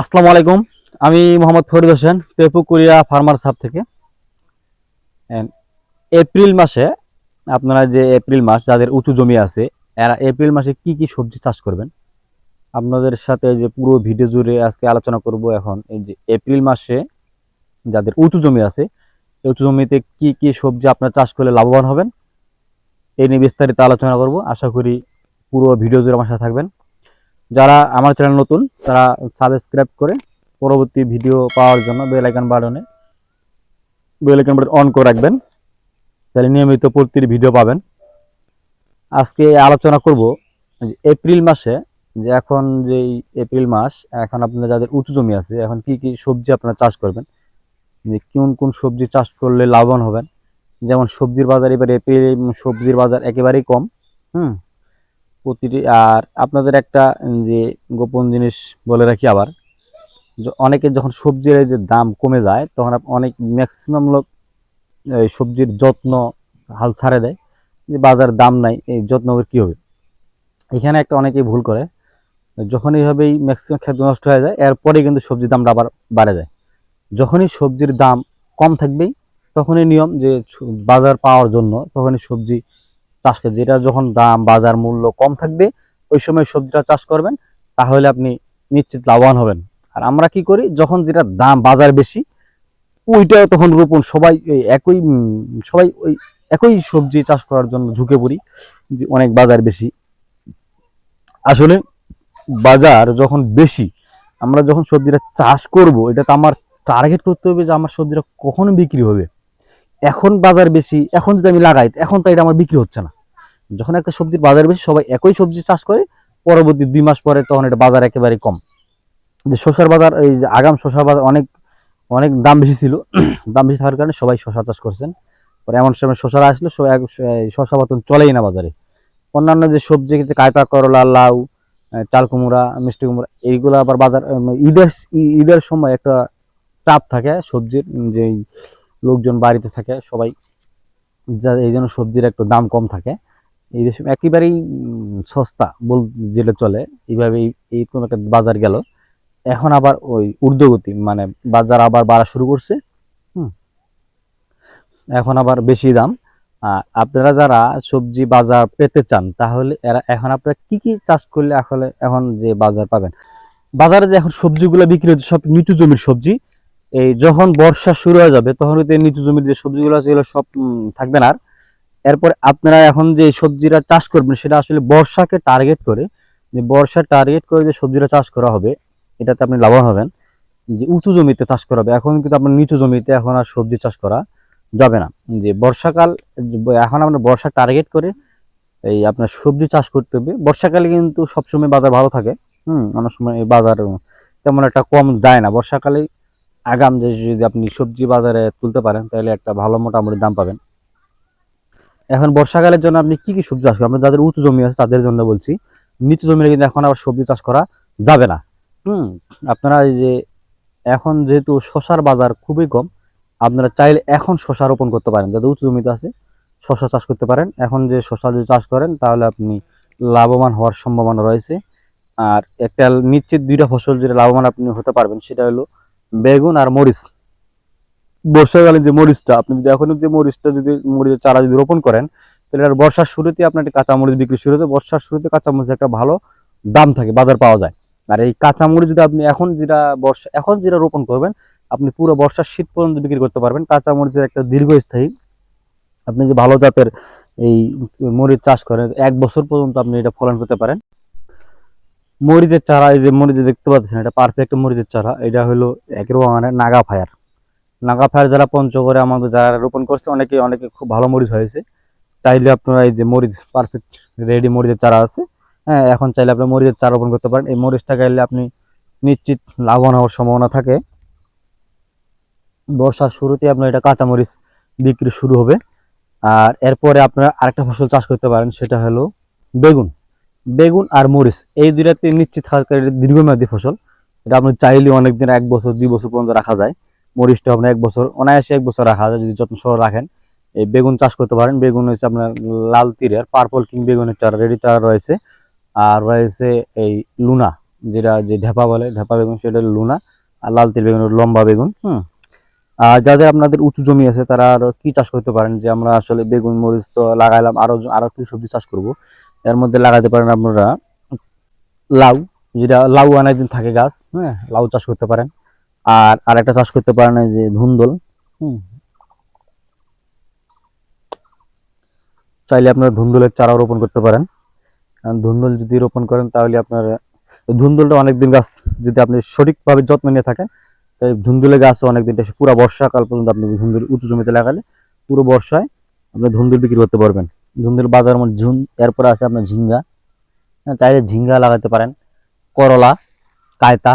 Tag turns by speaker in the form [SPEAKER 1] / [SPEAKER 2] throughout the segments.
[SPEAKER 1] আসসালামু আলাইকুম। আমি মোহাম্মদ ফরিদ হোসেন পেপুকুরিয়া ফার্মার সাব থেকে। এপ্রিল মাসে আপনারা যে এপ্রিল মাস, যাদের উঁচু জমি আছে, এরা এপ্রিল মাসে কি কি সবজি চাষ করবেন? আপনাদের সাথে যে পুরো ভিডিও জুড়ে আজকে আলোচনা করব এখন, এই যে এপ্রিল মাসে যাদের উঁচু জমি আছে, এই উঁচু জমিতে কি কি সবজি আপনারা চাষ করলে লাভবান হবেন? এই নিয়ে বিস্তারিত আলোচনা করব। আশা করি পুরো ভিডিও জুড়ে আমার সাথে থাকবেন। যারা আমার চ্যানেল নতুন, তারা সাবস্ক্রাইব করে পরবর্তী ভিডিও পাওয়ার জন্য বেল আইকন বাটনে বেল বাটন অন করে রাখবেন, তাহলে নিয়মিত প্রতিটি ভিডিও পাবেন। আজকে আলোচনা করব এপ্রিল মাসে, যে এখন যে এপ্রিল মাস, এখন আপনার যাদের উঁচু জমি আছে, এখন কি কি সবজি আপনারা চাষ করবেন? যে কোন কোন সবজি চাষ করলে লাভবান হবেন? যেমন সবজির বাজার, এবারে এপ্রিল সবজির বাজার একেবারেই কম, হুম? প্রতিটি, আর আপনাদের একটা যে গোপন জিনিস বলে রাখি আবার অনেকে যখন সবজির যে দাম কমে যায়, তখন অনেক ম্যাক্সিমাম লোক এই সবজির যত্ন হাল ছাড়ে দেয়, যে বাজার দাম নাই, এই যত্ন কী হবে? এখানে একটা অনেকেই ভুল করে, যখন এইভাবেই ম্যাক্সিমাম খাদ্য নষ্ট হয়ে যায়, এরপরে কিন্তু সবজির দামটা আবার বাড়ে যায়। যখনই সবজির দাম কম থাকবেই, তখনই নিয়ম যে বাজার পাওয়ার জন্য, তখনই সবজি চাষ করে যেটা যখন দাম, বাজার মূল্য কম থাকবে, ওই সময় সবজিটা চাষ করবেন, তাহলে আপনি নিশ্চিত লাভবান হবেন। আর আমরা কি করি, যখন যেটা দাম, বাজার বেশি ওইটা তখন রোপণ, সবাই একই সবাই ওই একই সবজি চাষ করার জন্য ঝুঁকে পড়ি, যে অনেক বাজার বেশি। আসলে বাজার যখন বেশি, আমরা যখন সবজিটা চাষ করব, এটা তো আমার টার্গেট করতে হবে যে আমার সবজিটা কখন বিক্রি হবে। এখন বাজার বেশি, এখন যদি আমি লাগাই, এখন তো এটা আমার বিক্রি হচ্ছে না। যখন একটা সবজির বাজার বেশি, সবাই একই সবজি চাষ করে, পরবর্তী দুই মাস পরে তখন এটা বাজার একেবারে কম। যে শসার বাজার, এই আগাম শসার বাজার অনেক অনেক দাম বেশি ছিল। দাম বেশি থাকার কারণে সবাই শসা চাষ করছেন। পরে এমন সময় শসারা আসলে শসা বাতন চলেই না বাজারে। অন্যান্য যে সবজি, যে কায়তা, করলা, লাউ চাল কুমড়া, মিষ্টি কুমড়া, এইগুলো আবার বাজার ঈদের ঈদের সময় একটা চাপ থাকে সবজির, যে লোকজন বাড়িতে থাকে, সবাই যা, এই জন্য সবজির একটু দাম কম থাকে। এই দেশে একেবারেই সস্তা বল, যেটা চলে এইভাবে এই- এইরকম একটা বাজার গেল। এখন আবার ওই ঊর্ধ্বগতি মানে বাজার আবার বাড়া শুরু করছে, হুম। এখন আবার বেশি দাম। আপনারা যারা সবজি বাজার পেতে চান, তাহলে এরা, এখন আপনারা কি কি চাষ করলে আসলে এখন যে বাজার পাবেন? বাজারে যে এখন সবজিগুলো বিক্রি হচ্ছে, সব নিচু জমির সবজি এই যখন বর্ষা শুরু হয়ে যাবে, তখন হইতে নিচু জমির যে সবজিগুলো আছে, এগুলো সব থাকবে না আর। এরপরে আপনারা এখন যে সবজিটা চাষ করবেন, সেটা আসলে বর্ষাকে টার্গেট করে, যে বর্ষা টার্গেট করে যে সবজিটা চাষ করা হবে, এটাতে আপনি লাভবান হবেন। যে উঁচু জমিতে চাষ করা হবে, এখন কিন্তু আপনার নিচু জমিতে এখন আর সবজি চাষ করা যাবে না। যে বর্ষাকাল, এখন আমরা বর্ষা টার্গেট করে, এই আপনার সবজি চাষ করতে হবে। বর্ষাকালে কিন্তু সবসময় বাজার ভালো থাকে, হুম, অনেক সময় বাজার তেমন একটা কম যায় না। বর্ষাকালে আগাম যে যদি আপনি সবজি বাজারে তুলতে পারেন, তাহলে একটা ভালো মোটামুটি দাম পাবেন। এখন বর্ষাকালের জন্য আপনি কি কি সবজি চাষ আপনার যাদের উঁচু জমি আছে, তাদের জন্য বলছি। নিচু জমিতে কিন্তু এখন আবার সবজি চাষ করা যাবে না। হুম, আপনারা এই যে এখন যেহেতু শশার বাজার খুবই কম, আপনারা চাইলে এখন শশা রোপণ করতে পারেন। যাদের উঁচু জমিতে আছে, শশা চাষ করতে পারেন। এখন যে শশা যদি চাষ করেন, তাহলে আপনি লাভবান হওয়ার সম্ভাবনা রয়েছে। আর একটা নিশ্চিত দুইটা ফসল যেটা লাভবান আপনি হতে পারবেন, সেটা হলো বেগুন আর মরিচ। বর্ষাকালে যে মরিচটা, আপনি যদি এখন যে মরিচটা যদি, মরিচের চারা যদি রোপণ করেন, তাহলে আর বর্ষার শুরুতে আপনার একটা কাঁচা মরিচ বিক্রি শুরু হয়েছে। বর্ষার শুরুতে কাঁচা মরিচের একটা ভালো দাম থাকে, বাজার পাওয়া যায়। আর এই কাঁচা মরিচ যদি আপনি এখন যেটা বর্ষা, এখন যেটা রোপণ করবেন, আপনি পুরো বর্ষার শীত পর্যন্ত বিক্রি করতে পারবেন। কাঁচা মরিচের একটা দীর্ঘস্থায়ী, আপনি যে ভালো জাতের এই মরিচ চাষ করেন, এক বছর পর্যন্ত আপনি এটা ফলন করতে পারেন। মরিচের চারা, এই যে মরিচ দেখতে পাচ্ছেন, এটা পারফেক্ট মরিচের চারা। এটা হলো একের মানে নাগা ফায়ার নাগা ফায়ার যারা পঞ্চগড়ে আমাদের যারা রোপণ করছে, অনেকে অনেকে খুব ভালো মরিচ হয়েছে। চাইলে আপনারা এই যে মরিচ পারফেক্ট রেডি মরিচের চারা আছে। হ্যাঁ এখন চাইলে আপনি মরিচের চারা রোপণ করতে পারেন। এই মরিচটা গাইলে আপনি নিশ্চিত লাভবান হওয়ার সম্ভাবনা থাকে। বর্ষার শুরুতে আপনার এটা কাঁচা মরিচ বিক্রি শুরু হবে। আর এরপরে আপনারা আরেকটা ফসল চাষ করতে পারেন, সেটা হলো বেগুন। বেগুন আর মরিচ, এই দুইটাতে নিশ্চিত এটা দীর্ঘমেয়াদী ফসল। এটা আপনি চাইলে অনেকদিন, এক বছর, দুই বছর পর্যন্ত রাখা যায়। মরিচটা আপনার এক বছর, অনায়াসে এক বছর রাখা যায়, যদি যত্ন সহ রাখেন। এই বেগুন চাষ করতে পারেন। বেগুন হচ্ছে আপনার লাল তীরের পার্পল কিং বেগুনের চারা রেডি চারা রয়েছে। আর রয়েছে এই লুনা, যেটা যে ঢেপা বলে, ঢেপা বেগুন, সেটা লুনা। আর লাল তিল বেগুন লম্বা বেগুন, হুম। আর যাদের আপনাদের উঁচু জমি আছে, তারা আরও কি চাষ করতে পারেন? যে আমরা আসলে বেগুন, মরিচ তো লাগাইলাম, আরও আরও কি সবজি চাষ করব। এর মধ্যে লাগাতে পারেন আপনারা লাউ, যেটা লাউ অনেকদিন থাকে গাছ হ্যাঁ লাউ চাষ করতে পারেন। আর আরেকটা চাষ করতে পারেন যে ধুন্দল, হুম। চাইলে আপনারা ধুন্দুলের চারা রোপণ করতে পারেন। কারণ ধুন্দুল যদি রোপণ করেন, তাহলে আপনার, ধুন্দুলটা অনেকদিন গাছ যদি আপনি সঠিকভাবে যত্ন নিয়ে থাকেন, তাই ধুন্দুলের গাছ অনেকদিন পুরো বর্ষাকাল পর্যন্ত আপনি ধুন্দুল উঁচু জমিতে লাগালে পুরো বর্ষায় আপনি ধুন্দুল বিক্রি করতে পারবেন। ধুন্দুল বাজার মধ্যে ঝুন এরপরে আছে আপনার ঝিঙ্গা। হ্যাঁ, চাইলে ঝিঙ্গা লাগাতে পারেন। করলা কায়তা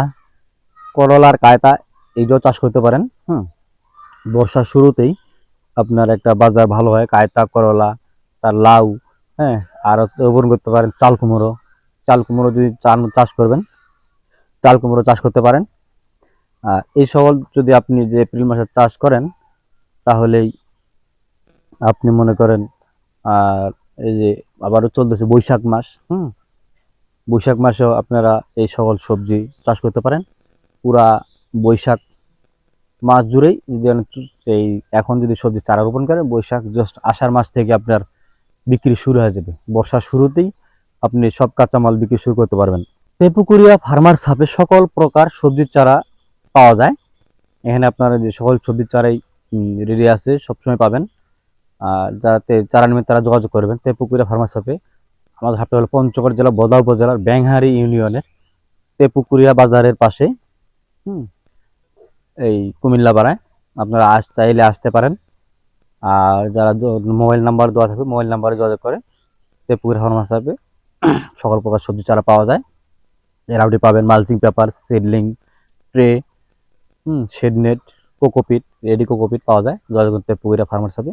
[SPEAKER 1] করলা আর কায়তা এইটাও চাষ করতে পারেন হুম। বর্ষার শুরুতেই আপনার একটা বাজার ভালো হয় কায়তা করলা তার লাউ হ্যাঁ আর হচ্ছে রোপণ করতে পারেন চাল কুমড়ো। চাল কুমড়ো যদি চাষ করবেন চাল কুমড়ো চাষ করতে পারেন। আর এই সকল যদি আপনি যে এপ্রিল মাসে চাষ করেন তাহলেই আপনি মনে করেন আর এই যে আবারও চলতেছে বৈশাখ মাস, হুম? বৈশাখ মাসেও আপনারা এই সকল সবজি চাষ করতে পারেন। পুরা বৈশাখ মাস জুড়েই যদি এই এখন যদি সবজি চারা রোপণ করেন, বৈশাখ জাস্ট আষাঢ় মাস থেকে আপনার বিক্রি শুরু হয়ে যাবে। বর্ষার শুরুতেই আপনি সব কাঁচামাল বিক্রি শুরু করতে পারবেন। তেপুকুরিয়া ফার্মার সাপে সকল প্রকার সবজির চারা পাওয়া যায়। এখানে আপনারা যে সকল সবজির চারাই রেডি আছে, সবসময় পাবেন। যাতে চারা নেবেন তারা যোগাযোগ করবেন। তেপুকুরিয়া ফার্মার সাপে আমাদের হাটে হলো পঞ্চগড় জেলা বদা উপজেলার ব্যাংহারি ইউনিয়নের তেপুকুরিয়া বাজারের পাশে। হুম, এই কুমিল্লা পাড়ায় আপনারা আস, চাইলে আসতে পারেন। আর যারা মোবাইল নাম্বার দেওয়া থাকবে, মোবাইল নাম্বারে যোগাযোগ করে তেপুকুরিয়া ফার্মার সাপে সকল প্রকার সবজি চারা পাওয়া যায়। এর আপনি পাবেন mulching paper, seedling, tray, hmm shade net cocopeat, ready cocopeat পাওয়া যায়। যোগাযোগ করতে পুকুরিয়া ফার্মার সাপে